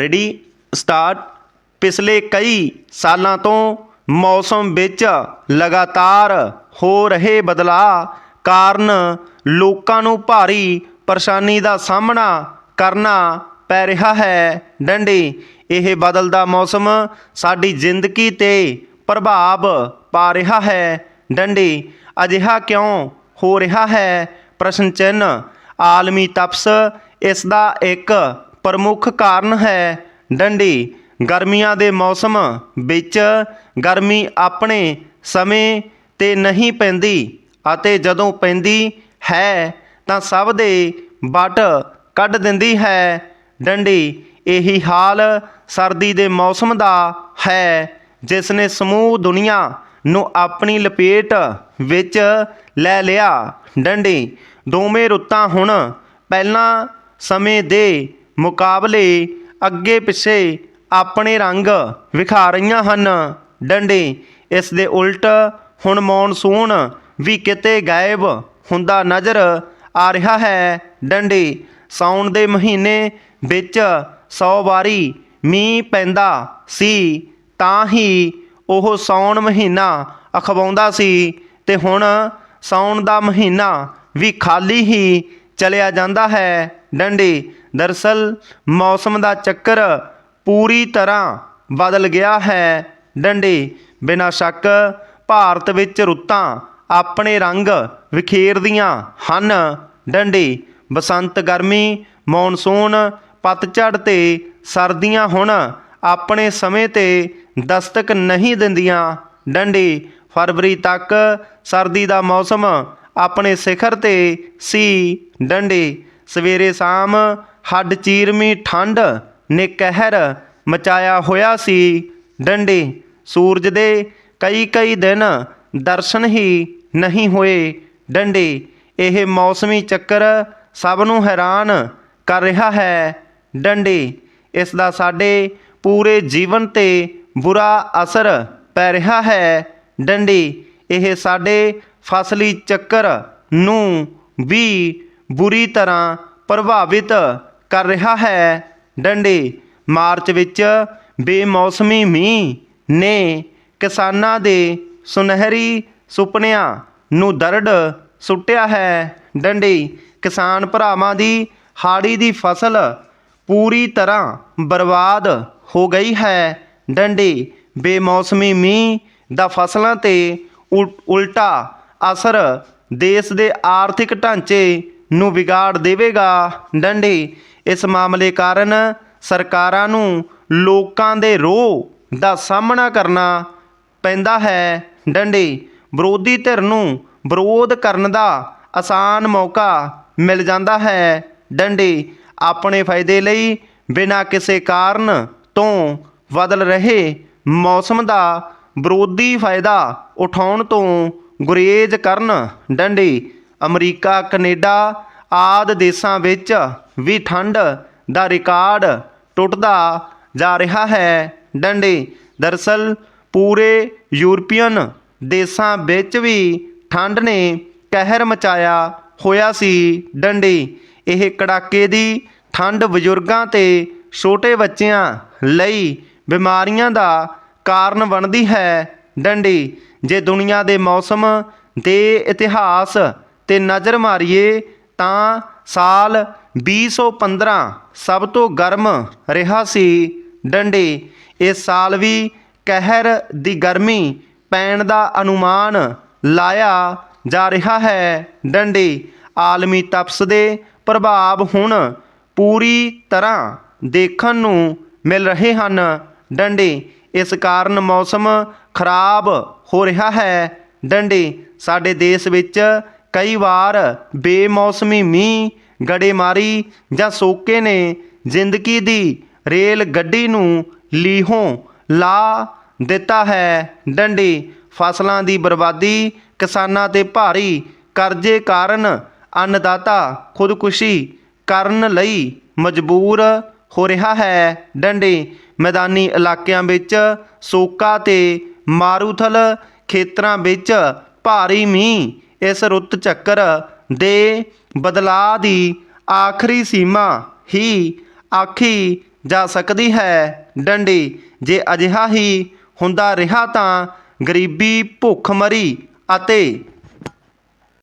Ready start ਪਿਛਲੇ ਕਈ ਸਾਲਾਂ ਤੋਂ ਮੌਸਮ ਵਿੱਚ ਲਗਾਤਾਰ ਹੋ ਰਹੇ ਬਦਲਾਅ ਕਾਰਨ ਲੋਕਾਂ ਨੂੰ ਭਾਰੀ ਪਰੇਸ਼ਾਨੀ ਦਾ ਸਾਹਮਣਾ ਕਰਨਾ ਪੈ ਰਿਹਾ ਹੈ। ਡੰਡੀ, ਇਹ ਬਦਲਦਾ ਮੌਸਮ ਸਾਡੀ ਜ਼ਿੰਦਗੀ ਤੇ ਪ੍ਰਭਾਵ ਪਾ ਰਿਹਾ ਹੈ। ਡੰਡੀ, ਅਜਿਹਾ ਕਿਉਂ ਹੋ ਰਿਹਾ ਹੈ? ਪ੍ਰਸ਼ਨ ਚਿੰਨ੍ਹ, ਆਲਮੀ ਤਪਸ, ਇਸ ਦਾ ਇੱਕ ਪ੍ਰਮੁੱਖ ਕਾਰਨ ਹੈ ਡੰਡੀ। ਗਰਮੀਆਂ ਦੇ ਮੌਸਮ ਵਿੱਚ ਗਰਮੀ ਆਪਣੇ ਸਮੇਂ ਤੇ ਨਹੀਂ ਪੈਂਦੀ ਅਤੇ ਜਦੋਂ ਪੈਂਦੀ ਹੈ ਤਾਂ ਸਭ ਦੇ ਵੱਟ ਕੱਢ ਦਿੰਦੀ ਹੈ। ਡੰਡੀ ਇਹੀ ਹਾਲ ਸਰਦੀ ਦੇ ਮੌਸਮ ਦਾ ਹੈ ਜਿਸ ਨੇ ਸਮੂਹ ਦੁਨੀਆ ਨੂੰ ਆਪਣੀ ਲਪੇਟ ਵਿੱਚ ਲੈ ਲਿਆ। ਡੰਡੀ, ਦੋਵੇਂ ਰੁੱਤਾਂ ਹੁਣ ਪਹਿਲਾਂ ਸਮੇਂ ਦੇ ਮੁਕਾਬਲੇ ਅੱਗੇ ਪਿੱਛੇ ਆਪਣੇ ਰੰਗ ਵਿਖਾ ਰਹੀਆਂ ਹਨ। ਡੰਡੇ, ਇਸ ਦੇ ਉਲਟ ਹੁਣ ਮੌਨਸੂਨ ਵੀ ਕਿਤੇ ਗਾਇਬ ਹੁੰਦਾ ਨਜ਼ਰ ਆ ਰਿਹਾ ਹੈ। ਡੰਡੇ, ਸਾਉਣ ਦੇ ਮਹੀਨੇ ਵਿੱਚ 100 ਵਾਰੀ ਮੀਂਹ ਪੈਂਦਾ ਸੀ, ਤਾਂ ਹੀ ਉਹ ਸਾਉਣ ਮਹੀਨਾ ਅਖਵਾਉਂਦਾ ਸੀ ਤੇ ਹੁਣ ਸਾਉਣ ਦਾ ਮਹੀਨਾ ਵੀ ਖਾਲੀ ਹੀ ਚਲਿਆ ਜਾਂਦਾ ਹੈ। ਡੰਡੀ, ਦਰਸਲ ਮੌਸਮ ਦਾ ਚੱਕਰ ਪੂਰੀ ਤਰ੍ਹਾਂ ਬਦਲ ਗਿਆ ਹੈ। ਡੰਡੀ, ਬਿਨਾਂ ਸ਼ੱਕ ਭਾਰਤ ਵਿੱਚ ਰੁੱਤਾਂ ਆਪਣੇ ਰੰਗ ਵਿਖੇਰਦੀਆਂ ਹਨ। ਡੰਡੀ, ਬਸੰਤ ਗਰਮੀ, ਮੌਨਸੂਨ, ਪਤਝੜ ਤੇ ਸਰਦੀਆਂ ਹੁਣ ਆਪਣੇ ਸਮੇਂ ਤੇ ਦਸਤਕ ਨਹੀਂ ਦਿੰਦੀਆਂ। ਡੰਡੀ, ਫਰਵਰੀ ਤੱਕ ਸਰਦੀ ਦਾ ਮੌਸਮ ਆਪਣੇ ਸਿਖਰ ਤੇ ਸੀ ਡੰਡੇ। ਸਵੇਰੇ ਸ਼ਾਮ ਹੱਡ ਚੀਰਮੀ ਠੰਡ ਨੇ ਕਹਿਰ ਮਚਾਇਆ ਹੋਇਆ ਸੀ ਡੰਡੀ। ਸੂਰਜ ਦੇ ਕਈ ਕਈ ਦਿਨ ਦਰਸ਼ਨ ਹੀ ਨਹੀਂ ਹੋਏ ਡੰਡੀ। ਇਹ ਮੌਸਮੀ ਚੱਕਰ ਸਭ ਨੂੰ ਹੈਰਾਨ ਕਰ ਰਿਹਾ ਹੈ ਡੰਡੀ। ਇਸ ਦਾ ਸਾਡੇ ਪੂਰੇ ਜੀਵਨ ਤੇ ਬੁਰਾ ਅਸਰ ਪੈ ਰਿਹਾ ਹੈ ਡੰਡੀ। ਇਹ ਸਾਡੇ ਫਸਲੀ ਚੱਕਰ ਨੂੰ ਵੀ ਬੁਰੀ ਤਰ੍ਹਾਂ ਪ੍ਰਭਾਵਿਤ ਕਰ ਰਿਹਾ ਹੈ। ਡੰਡੇ, ਮਾਰਚ ਵਿੱਚ ਬੇਮੌਸਮੀ ਮੀਂਹ ਨੇ ਕਿਸਾਨਾਂ ਦੇ ਸੁਨਹਿਰੀ ਸੁਪਨਿਆਂ ਨੂੰ ਦਰੜ ਸੁੱਟਿਆ ਹੈ। ਡੰਡੀ, ਕਿਸਾਨ ਭਰਾਵਾਂ ਦੀ ਹਾੜੀ ਦੀ ਫਸਲ ਪੂਰੀ ਤਰ੍ਹਾਂ ਬਰਬਾਦ ਹੋ ਗਈ ਹੈ। ਡੰਡੇ, ਬੇਮੌਸਮੀ ਮੀਂਹ ਦਾ ਫਸਲਾਂ ਤੇ ਉਲ- ਉਲਟਾ ਅਸਰ ਦੇਸ਼ ਦੇ ਆਰਥਿਕ ਢਾਂਚੇ ਨੂੰ ਵਿਗਾੜ ਦੇਵੇਗਾ। ਡੰਡੀ, ਇਸ ਮਾਮਲੇ ਕਾਰਨ ਸਰਕਾਰਾਂ ਨੂੰ ਲੋਕਾਂ ਦੇ ਰੋਹ ਦਾ ਸਾਹਮਣਾ ਕਰਨਾ ਪੈਂਦਾ ਹੈ। ਡੰਡੀ, ਵਿਰੋਧੀ ਧਿਰ ਨੂੰ ਵਿਰੋਧ ਕਰਨ ਦਾ ਆਸਾਨ ਮੌਕਾ ਮਿਲ ਜਾਂਦਾ ਹੈ। ਡੰਡੀ, ਆਪਣੇ ਫਾਇਦੇ ਲਈ ਬਿਨਾਂ ਕਿਸੇ ਕਾਰਨ ਤੋਂ ਬਦਲ ਰਹੇ ਮੌਸਮ ਦਾ ਵਿਰੋਧੀ ਫਾਇਦਾ ਉਠਾਉਣ ਤੋਂ ਗੁਰੇਜ਼ ਕਰਨ, ਡੰਡੀ, ਅਮਰੀਕਾ, ਕੈਨੇਡਾ ਆਦ ਦੇਸ਼ਾਂ ਵਿੱਚ ਵੀ ਠੰਡ ਦਾ ਰਿਕਾਰਡ ਟੁੱਟਦਾ ਜਾ ਰਿਹਾ ਹੈ। ਡੰਡੇ, ਦਰਸਲ ਪੂਰੇ ਯੂਰਪੀਅਨ ਦੇਸ਼ਾਂ ਵਿੱਚ ਵੀ ਠੰਡ ਨੇ ਕਹਿਰ ਮਚਾਇਆ ਹੋਇਆ ਸੀ। ਡੰਡੇ, ਇਹ ਕੜਾਕੇ ਦੀ ਠੰਡ ਬਜ਼ੁਰਗਾਂ ਤੇ ਛੋਟੇ ਬੱਚਿਆਂ ਲਈ ਬਿਮਾਰੀਆਂ ਦਾ ਕਾਰਨ ਬਣਦੀ ਹੈ। ਡੰਡੀ, ਜੇ ਦੁਨੀਆ ਦੇ ਮੌਸਮ ਦੇ ਇਤਿਹਾਸ ਤੇ ਨਜ਼ਰ ਮਾਰੀਏ ਤਾਂ ਸਾਲ 2015 ਸਭ ਤੋਂ ਗਰਮ ਰਿਹਾ ਸੀ। ਡੰਡੇ, ਇਸ ਸਾਲ ਵੀ ਕਹਿਰ ਦੀ ਗਰਮੀ ਪੈਣ ਦਾ ਅਨੁਮਾਨ ਲਾਇਆ ਜਾ ਰਿਹਾ ਹੈ। ਡੰਡੇ, ਆਲਮੀ ਤਪਸ ਦੇ ਪ੍ਰਭਾਵ ਹੁਣ ਪੂਰੀ ਤਰ੍ਹਾਂ ਦੇਖਣ ਨੂੰ ਮਿਲ ਰਹੇ ਹਨ। ਡੰਡੇ ਇਸ ਕਾਰਨ ਮੌਸਮ ਖਰਾਬ ਹੋ ਰਿਹਾ ਹੈ। ਡੰਡੇ, ਸਾਡੇ ਦੇਸ਼ ਵਿੱਚ ਕਈ ਵਾਰ ਬੇਮੌਸਮੀ ਮੀਂਹ, ਗੜੇਮਾਰੀ ਜਾਂ ਸੋਕੇ ਨੇ ਜ਼ਿੰਦਗੀ ਦੀ ਰੇਲ ਗੱਡੀ ਨੂੰ ਲੀਹੋਂ ਲਾ ਦਿੱਤਾ ਹੈ। ਡੰਡੇ, ਫਸਲਾਂ ਦੀ ਬਰਬਾਦੀ, ਕਿਸਾਨਾਂ ਤੇ ਭਾਰੀ ਕਰਜ਼ੇ ਕਾਰਨ ਅੰਨਦਾਤਾ ਖੁਦਕੁਸ਼ੀ ਕਰਨ ਲਈ ਮਜਬੂਰ ਹੋ ਰਿਹਾ ਹੈ। ਡੰਡੇ ਮੈਦਾਨੀ ਇਲਾਕਿਆਂ ਵਿੱਚ ਸੋਕਾ ਤੇ ਮਾਰੂਥਲ ਖੇਤਰਾਂ ਵਿੱਚ ਭਾਰੀ ਮੀਂਹ ਇਸ ਰੁੱਤ ਚੱਕਰ ਦੇ ਬਦਲਾਅ ਦੀ ਆਖਰੀ ਸੀਮਾ ਹੀ ਆਖੀ ਜਾ ਸਕਦੀ ਹੈ। ਡੰਡੀ, ਜੇ ਅਜਿਹਾ ਹੀ ਹੁੰਦਾ ਰਿਹਾ ਤਾਂ ਗਰੀਬੀ ਭੁੱਖਮਰੀ ਅਤੇ